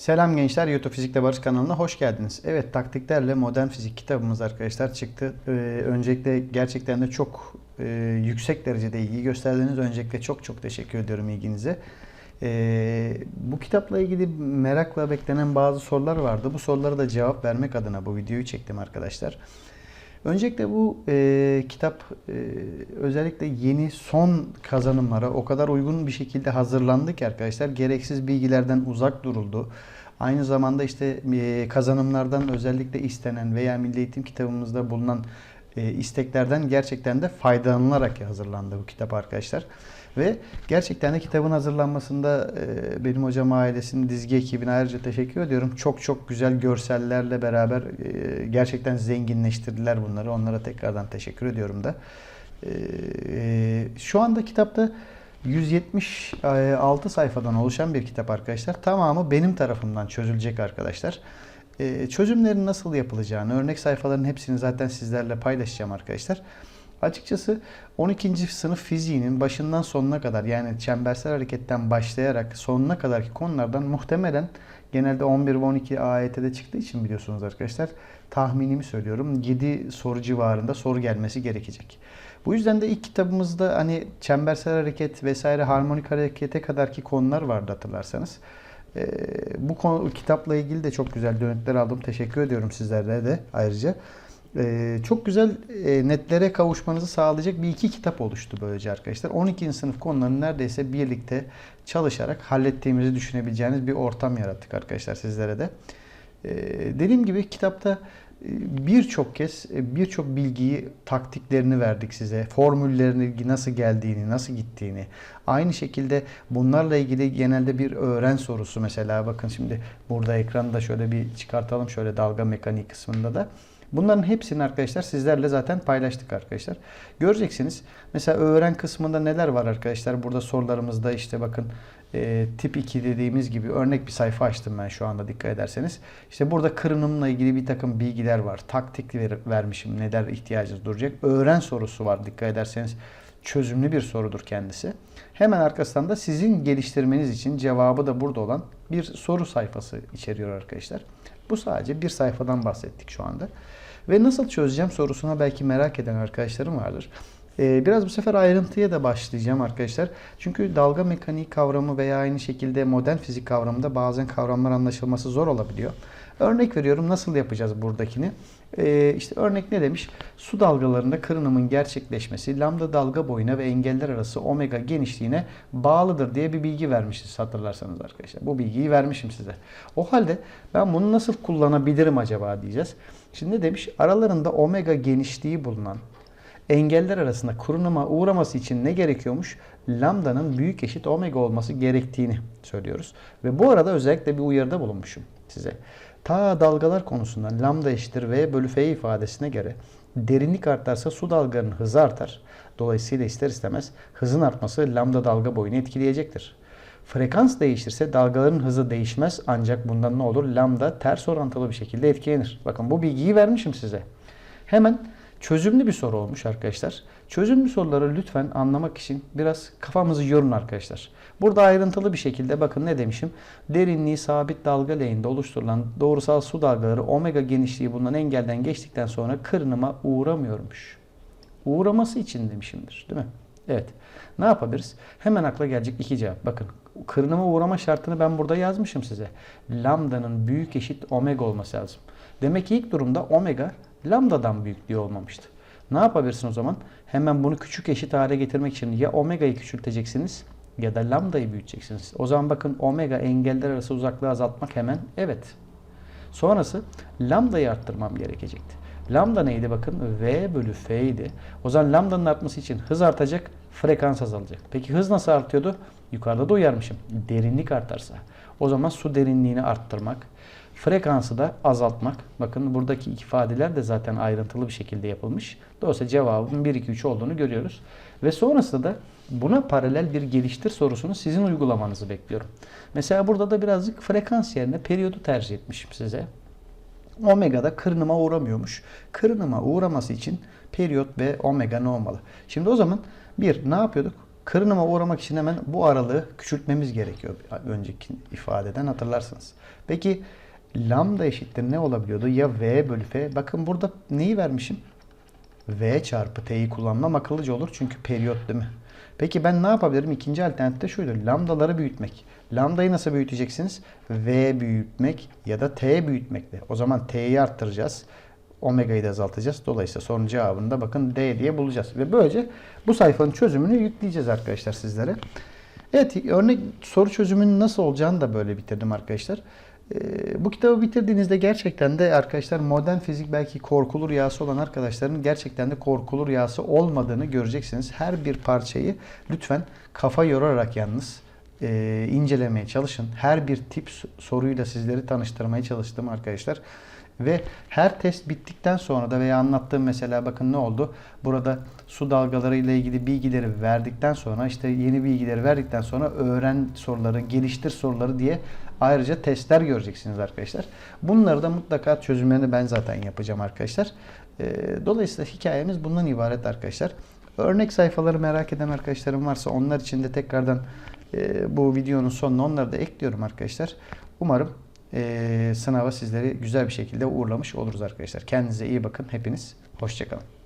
Selam gençler, YouTube Fizikte Barış kanalına hoş geldiniz. Evet, taktiklerle modern fizik kitabımız arkadaşlar çıktı. Ee, öncelikle gerçekten de çok e, yüksek derecede ilgi gösterdiğiniz öncelikle çok çok teşekkür ediyorum ilginize. Ee, bu kitapla ilgili merakla beklenen bazı sorular vardı. Bu sorulara da cevap vermek adına bu videoyu çektim arkadaşlar. Öncelikle bu e, kitap e, özellikle yeni son kazanımlara o kadar uygun bir şekilde hazırlandı ki arkadaşlar gereksiz bilgilerden uzak duruldu. Aynı zamanda işte e, kazanımlardan özellikle istenen veya Milli Eğitim kitabımızda bulunan e, isteklerden gerçekten de faydalanılarak hazırlandı bu kitap arkadaşlar. Ve gerçekten de kitabın hazırlanmasında e, benim hocam ailesinin dizgi ekibine ayrıca teşekkür ediyorum. Çok çok güzel görsellerle beraber e, gerçekten zenginleştirdiler bunları. Onlara tekrardan teşekkür ediyorum da. E, şu anda kitapta 176 sayfadan oluşan bir kitap arkadaşlar. Tamamı benim tarafımdan çözülecek arkadaşlar. E, çözümlerin nasıl yapılacağını, örnek sayfaların hepsini zaten sizlerle paylaşacağım arkadaşlar. Açıkçası 12. sınıf fiziğinin başından sonuna kadar yani çembersel hareketten başlayarak sonuna kadarki konulardan muhtemelen genelde 11 ve 12 AYT'de çıktığı için biliyorsunuz arkadaşlar tahminimi söylüyorum 7 soru civarında soru gelmesi gerekecek. Bu yüzden de ilk kitabımızda hani çembersel hareket vesaire harmonik harekete kadarki konular vardı hatırlarsanız. Ee, bu konu kitapla ilgili de çok güzel dönütler aldım. Teşekkür ediyorum sizlere de ayrıca. Ee, çok güzel e, netlere kavuşmanızı sağlayacak bir iki kitap oluştu böylece arkadaşlar. 12. sınıf konularını neredeyse birlikte çalışarak hallettiğimizi düşünebileceğiniz bir ortam yarattık arkadaşlar sizlere de. Ee, dediğim gibi kitapta e, birçok kez birçok bilgiyi, taktiklerini verdik size. Formüllerini nasıl geldiğini, nasıl gittiğini. Aynı şekilde bunlarla ilgili genelde bir öğren sorusu mesela bakın şimdi burada ekranda şöyle bir çıkartalım şöyle dalga mekaniği kısmında da. Bunların hepsini arkadaşlar sizlerle zaten paylaştık arkadaşlar. Göreceksiniz. Mesela öğren kısmında neler var arkadaşlar? Burada sorularımızda işte bakın e, tip 2 dediğimiz gibi örnek bir sayfa açtım ben şu anda dikkat ederseniz. İşte burada kırınımla ilgili bir takım bilgiler var. Taktik ver, vermişim. Neler ihtiyacınız duracak. Öğren sorusu var dikkat ederseniz. Çözümlü bir sorudur kendisi. Hemen arkasından da sizin geliştirmeniz için cevabı da burada olan bir soru sayfası içeriyor arkadaşlar. Bu sadece bir sayfadan bahsettik şu anda. Ve nasıl çözeceğim sorusuna belki merak eden arkadaşlarım vardır. Ee, biraz bu sefer ayrıntıya da başlayacağım arkadaşlar. Çünkü dalga mekaniği kavramı veya aynı şekilde modern fizik kavramında bazen kavramlar anlaşılması zor olabiliyor. Örnek veriyorum nasıl yapacağız buradakini? Ee, işte örnek ne demiş? Su dalgalarında kırınımın gerçekleşmesi lambda dalga boyuna ve engeller arası omega genişliğine bağlıdır diye bir bilgi vermişiz hatırlarsanız arkadaşlar. Bu bilgiyi vermişim size. O halde ben bunu nasıl kullanabilirim acaba diyeceğiz. Şimdi ne demiş? Aralarında omega genişliği bulunan engeller arasında kurunuma uğraması için ne gerekiyormuş? Lambda'nın büyük eşit omega olması gerektiğini söylüyoruz. Ve bu arada özellikle bir uyarıda bulunmuşum size. Ta dalgalar konusunda lambda eşittir v bölü f ifadesine göre derinlik artarsa su dalgalarının hızı artar. Dolayısıyla ister istemez hızın artması lambda dalga boyunu etkileyecektir. Frekans değişirse dalgaların hızı değişmez ancak bundan ne olur? Lambda ters orantılı bir şekilde etkilenir. Bakın bu bilgiyi vermişim size. Hemen çözümlü bir soru olmuş arkadaşlar. Çözümlü soruları lütfen anlamak için biraz kafamızı yorun arkadaşlar. Burada ayrıntılı bir şekilde bakın ne demişim. Derinliği sabit dalga lehinde oluşturulan doğrusal su dalgaları omega genişliği bulunan engelden geçtikten sonra kırınıma uğramıyormuş. Uğraması için demişimdir değil mi? Evet. Ne yapabiliriz? Hemen akla gelecek iki cevap. Bakın kırınıma uğrama şartını ben burada yazmışım size. Lambda'nın büyük eşit omega olması lazım. Demek ki ilk durumda omega lambda'dan büyük diye olmamıştı. Ne yapabilirsin o zaman? Hemen bunu küçük eşit hale getirmek için ya omega'yı küçülteceksiniz ya da lambda'yı büyüteceksiniz. O zaman bakın omega engeller arası uzaklığı azaltmak hemen evet. Sonrası lambda'yı arttırmam gerekecekti. Lambda neydi bakın? V bölü F idi. O zaman lambdanın artması için hız artacak, frekans azalacak. Peki hız nasıl artıyordu? Yukarıda da uyarmışım. Derinlik artarsa. O zaman su derinliğini arttırmak, frekansı da azaltmak. Bakın buradaki ifadeler de zaten ayrıntılı bir şekilde yapılmış. Dolayısıyla cevabın 1, 2, 3 olduğunu görüyoruz. Ve sonrasında da buna paralel bir geliştir sorusunu sizin uygulamanızı bekliyorum. Mesela burada da birazcık frekans yerine periyodu tercih etmişim size. Omega'da kırınıma uğramıyormuş. Kırınıma uğraması için periyot ve omega ne olmalı? Şimdi o zaman bir ne yapıyorduk? Kırınıma uğramak için hemen bu aralığı küçültmemiz gerekiyor. Önceki ifadeden hatırlarsınız. Peki lambda eşittir ne olabiliyordu? Ya v bölü f. Bakın burada neyi vermişim? v çarpı t'yi kullanmam akıllıca olur çünkü periyot değil mi? Peki ben ne yapabilirim? İkinci alternatif de şuydu. Lambdaları büyütmek. Lambdayı nasıl büyüteceksiniz? V büyütmek ya da T büyütmekle. O zaman T'yi arttıracağız. Omega'yı da azaltacağız. Dolayısıyla sorunun cevabını da bakın D diye bulacağız. Ve böylece bu sayfanın çözümünü yükleyeceğiz arkadaşlar sizlere. Evet örnek soru çözümünün nasıl olacağını da böyle bitirdim arkadaşlar. Ee, bu kitabı bitirdiğinizde gerçekten de arkadaşlar modern fizik belki korkulu rüyası olan arkadaşların gerçekten de korkulu rüyası olmadığını göreceksiniz. Her bir parçayı lütfen kafa yorarak yalnız e, incelemeye çalışın. Her bir tip soruyla sizleri tanıştırmaya çalıştım arkadaşlar. Ve her test bittikten sonra da veya anlattığım mesela bakın ne oldu? Burada su dalgaları ile ilgili bilgileri verdikten sonra işte yeni bilgileri verdikten sonra öğren soruları, geliştir soruları diye ayrıca testler göreceksiniz arkadaşlar. Bunları da mutlaka çözümlerini ben zaten yapacağım arkadaşlar. Ee, Dolayısıyla hikayemiz bundan ibaret arkadaşlar. Örnek sayfaları merak eden arkadaşlarım varsa onlar için de tekrardan e, bu videonun sonuna onları da ekliyorum arkadaşlar. Umarım e, sınava sizleri güzel bir şekilde uğurlamış oluruz arkadaşlar. Kendinize iyi bakın hepiniz. Hoşçakalın.